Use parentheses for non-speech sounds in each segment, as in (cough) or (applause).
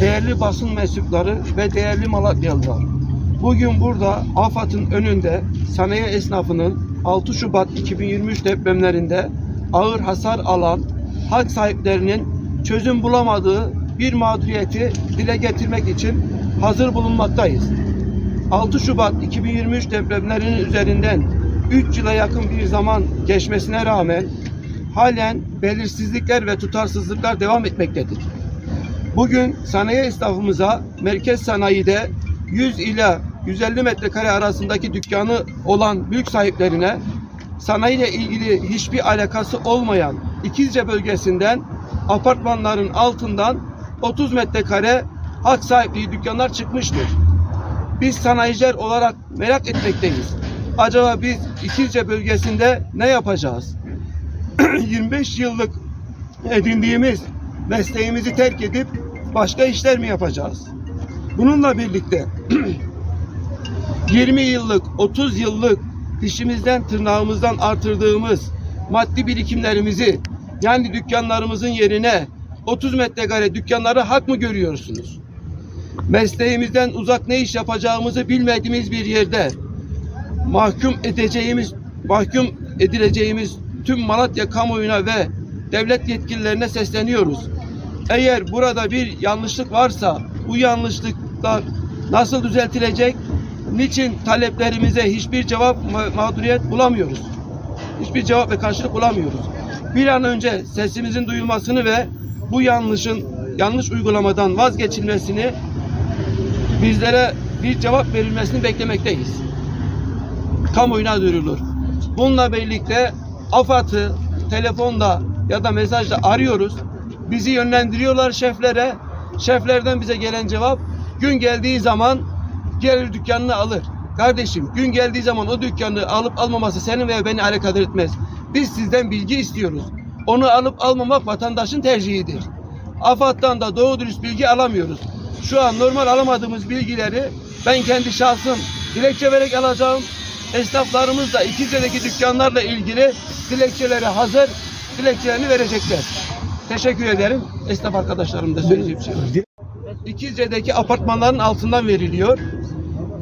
Değerli basın mensupları ve değerli Malatyalılar. Bugün burada AFAD'ın önünde sanayi esnafının 6 Şubat 2023 depremlerinde ağır hasar alan hak sahiplerinin çözüm bulamadığı bir mağduriyeti dile getirmek için hazır bulunmaktayız. 6 Şubat 2023 depremlerinin üzerinden 3 yıla yakın bir zaman geçmesine rağmen halen belirsizlikler ve tutarsızlıklar devam etmektedir. Bugün sanayi esnafımıza merkez sanayide 100 ila 150 metrekare arasındaki dükkanı olan mülk sahiplerine sanayiyle ilgili hiçbir alakası olmayan İkizce bölgesinden apartmanların altından 30 metrekare hak sahipliği dükkanlar çıkmıştır. Biz sanayiciler olarak merak etmekteyiz. Acaba biz İkizce bölgesinde ne yapacağız? (clears throat) 25 yıllık edindiğimiz mesleğimizi terk edip başka işler mi yapacağız? Bununla birlikte (clears throat) 20 yıllık, 30 yıllık dişimizden tırnağımızdan artırdığımız maddi birikimlerimizi yani dükkanlarımızın yerine 30 metrekare dükkanları hak mı görüyorsunuz? Mesleğimizden uzak ne iş yapacağımızı bilmediğimiz bir yerde mahkum edeceğimiz, mahkum edileceğimiz tüm Malatya kamuoyuna ve devlet yetkililerine sesleniyoruz. Eğer burada bir yanlışlık varsa bu yanlışlıklar nasıl düzeltilecek? Niçin taleplerimize hiçbir cevap ma- mağduriyet bulamıyoruz? Hiçbir cevap ve karşılık bulamıyoruz. Bir an önce sesimizin duyulmasını ve bu yanlışın yanlış uygulamadan vazgeçilmesini bizlere bir cevap verilmesini beklemekteyiz kamuoyuna duyurulur. Bununla birlikte AFAD'ı telefonda ya da mesajla arıyoruz. Bizi yönlendiriyorlar şeflere. Şeflerden bize gelen cevap gün geldiği zaman gelir dükkanını alır. Kardeşim gün geldiği zaman o dükkanı alıp almaması senin veya beni alakadar etmez. Biz sizden bilgi istiyoruz. Onu alıp almamak vatandaşın tercihidir. AFAD'dan da doğru dürüst bilgi alamıyoruz. Şu an normal alamadığımız bilgileri ben kendi şahsım dilekçe vererek alacağım. Esnaflarımız da İkizce'deki dükkanlarla ilgili dilekçeleri hazır, dilekçelerini verecekler. Teşekkür ederim. Esnaf arkadaşlarım da söyleyeceğim şey var. İkizce'deki apartmanların altından veriliyor.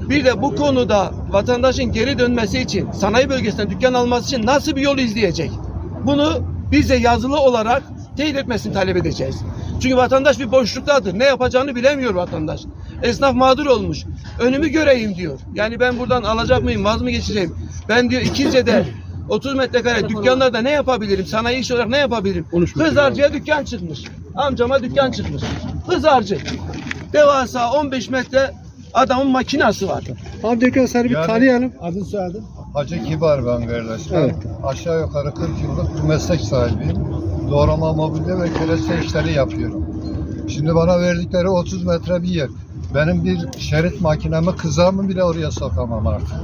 Bir de bu konuda vatandaşın geri dönmesi için, sanayi bölgesinden dükkan alması için nasıl bir yol izleyecek? Bunu bize yazılı olarak teyit etmesini talep edeceğiz. Çünkü vatandaş bir boşluktadır. Ne yapacağını bilemiyor vatandaş. Esnaf mağdur olmuş. Önümü göreyim diyor. Yani ben buradan alacak mıyım, vaz mı geçeceğim? Ben diyor İkizce'de 30 metrekare dükkanlarda ne yapabilirim? Sanayi iş olarak ne yapabilirim? Hızarcıya dükkan çıkmış. Amcama dükkan çıkmış. Hızarcı. Devasa 15 metre adamın makinası var. Abi dükkan seni bir Yani- tanıyalım. Adın soyadın. Hacı Kibar ben kardeş. Ben Evet. aşağı yukarı 40 yıllık bir meslek sahibiyim. Doğrama mobilya ve kereste işleri yapıyorum. Şimdi bana verdikleri 30 metre bir yer. Benim bir şerit makinemi kızağımı bile oraya sokamam artık.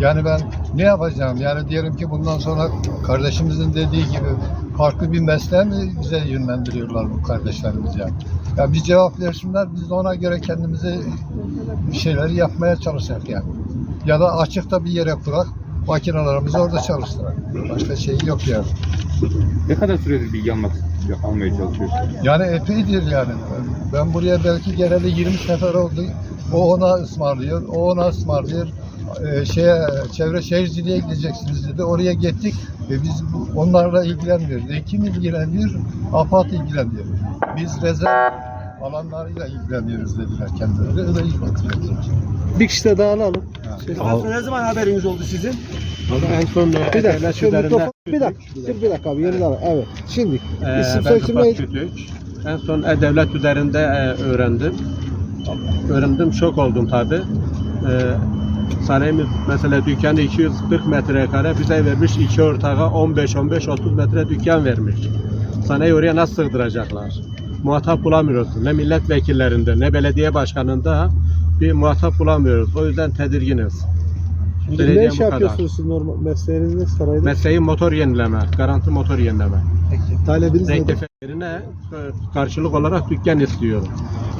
Yani ben ne yapacağım? Yani diyelim ki bundan sonra kardeşimizin dediği gibi farklı bir mesleğe mi bize yönlendiriyorlar bu kardeşlerimiz yani? Ya bir cevap versinler biz de ona göre kendimize bir şeyleri yapmaya çalışacak yani. Ya da açıkta bir yere kurak makinelerimizi orada çalıştırak. Başka şey yok yani. Ne kadar süredir bilgi almak almaya çalışıyorsun? Yani epeydir yani. Ben buraya belki geleli 20 sefer oldu. O ona ısmarlıyor, o ona ısmarlıyor. Ee, şeye, çevre şehirciliğe gideceksiniz dedi. Oraya gittik ve biz onlarla ilgilenmiyoruz. E, kim ilgileniyor? AFAD ilgileniyor. Biz rezerv alanlarıyla ilgileniyoruz dediler kendileri. Öyle ilgileniyoruz. Bir kişi de daha alalım. Ne zaman haberiniz oldu sizin? En son Bir dakika, şu mikrofon, bir dakika, dur bir dakika abi, yerini al. Evet, şimdi Ee, isim neydi? Kütük. En son E-Devlet üzerinde e, öğrendim. Öğrendim, şok oldum tabi. Ee, sanayimiz mesela dükkanı 240 metrekare bize vermiş iki ortağa 15-15-30 metre dükkan vermiş. Sanayi oraya nasıl sığdıracaklar? Muhatap bulamıyoruz. Ne milletvekillerinde ne belediye başkanında bir muhatap bulamıyoruz. O yüzden tedirginiz. Ne iş bu kadar. yapıyorsunuz siz normal mesleğiniz ne sarayda? Mesleğim motor yenileme, garanti motor yenileme. Talebiniz nedir? Rektife Yerine e, karşılık olarak dükkan istiyorum.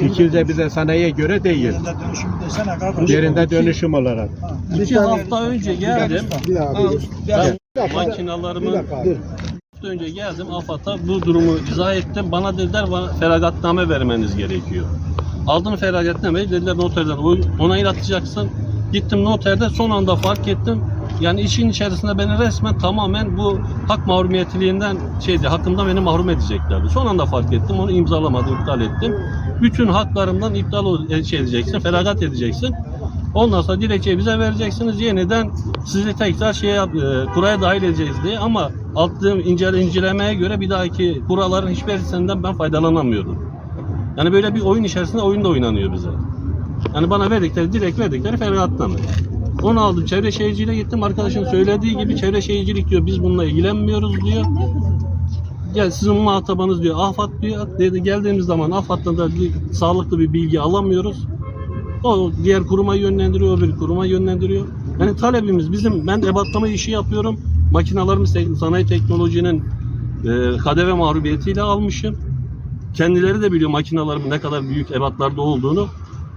200 de bize sanayiye göre değil. dönüşüm desene kardeş. Yerinde dönüşüm olarak. İki hafta önce geldim. Bir dakika. Bir makinalarımı dakika abi. hafta önce geldim AFAD'a bu durumu izah ettim. Bana dediler bana feragatname vermeniz gerekiyor. Aldım feragatnameyi dediler noterden oy- onaylatacaksın. Gittim noterde son anda fark ettim. Yani işin içerisinde beni resmen tamamen bu hak mahrumiyetliğinden şeydi, hakkımdan beni mahrum edeceklerdi. Son anda fark ettim, onu imzalamadım, iptal ettim. Bütün haklarımdan iptal e, şey edeceksin, feragat edeceksin. Ondan sonra dilekçeyi bize vereceksiniz. Yeniden sizi tekrar şeye e, kuraya dahil edeceğiz diye ama attığım incele, incelemeye göre bir dahaki kuralların hiçbirisinden ben faydalanamıyordum. Yani böyle bir oyun içerisinde oyun da oynanıyor bize. Yani bana verdikleri, direkt verdikleri feragatname. Onu aldım çevre şehirciliğe gittim. Arkadaşın söylediği gibi çevre şehircilik diyor biz bununla ilgilenmiyoruz diyor. Gel sizin muhatabanız diyor AFAD diyor. Dedi geldiğimiz zaman AFAD'dan da bir, sağlıklı bir bilgi alamıyoruz. O diğer kuruma yönlendiriyor, bir kuruma yönlendiriyor. Yani talebimiz bizim, ben ebatlama işi yapıyorum. Makinalarımı te- sanayi teknolojinin e, KDV mahrumiyetiyle almışım. Kendileri de biliyor makinalarımın ne kadar büyük ebatlarda olduğunu.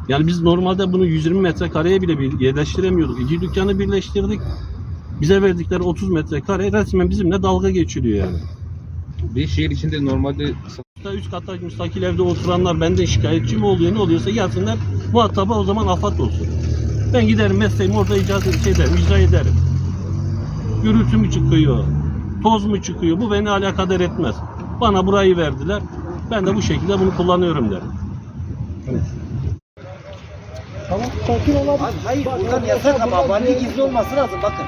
Yani biz normalde bunu 120 metrekareye bile bir yerleştiremiyorduk. İki dükkanı birleştirdik. Bize verdikleri 30 metrekare resmen bizimle dalga geçiliyor yani. Bir şehir içinde normalde Hatta üst katta müstakil evde oturanlar benden şikayetçi mi oluyor ne oluyorsa gelsinler muhataba o zaman afat olsun. Ben giderim mesleğimi orada icra şey ederim, icra ederim. Gürültü mü çıkıyor, toz mu çıkıyor bu beni alakadar etmez. Bana burayı verdiler. Ben de bu şekilde bunu kullanıyorum derim. Tamam sakin olabilir. Hayır buradan yasak ama vali gizli olması lazım bakın.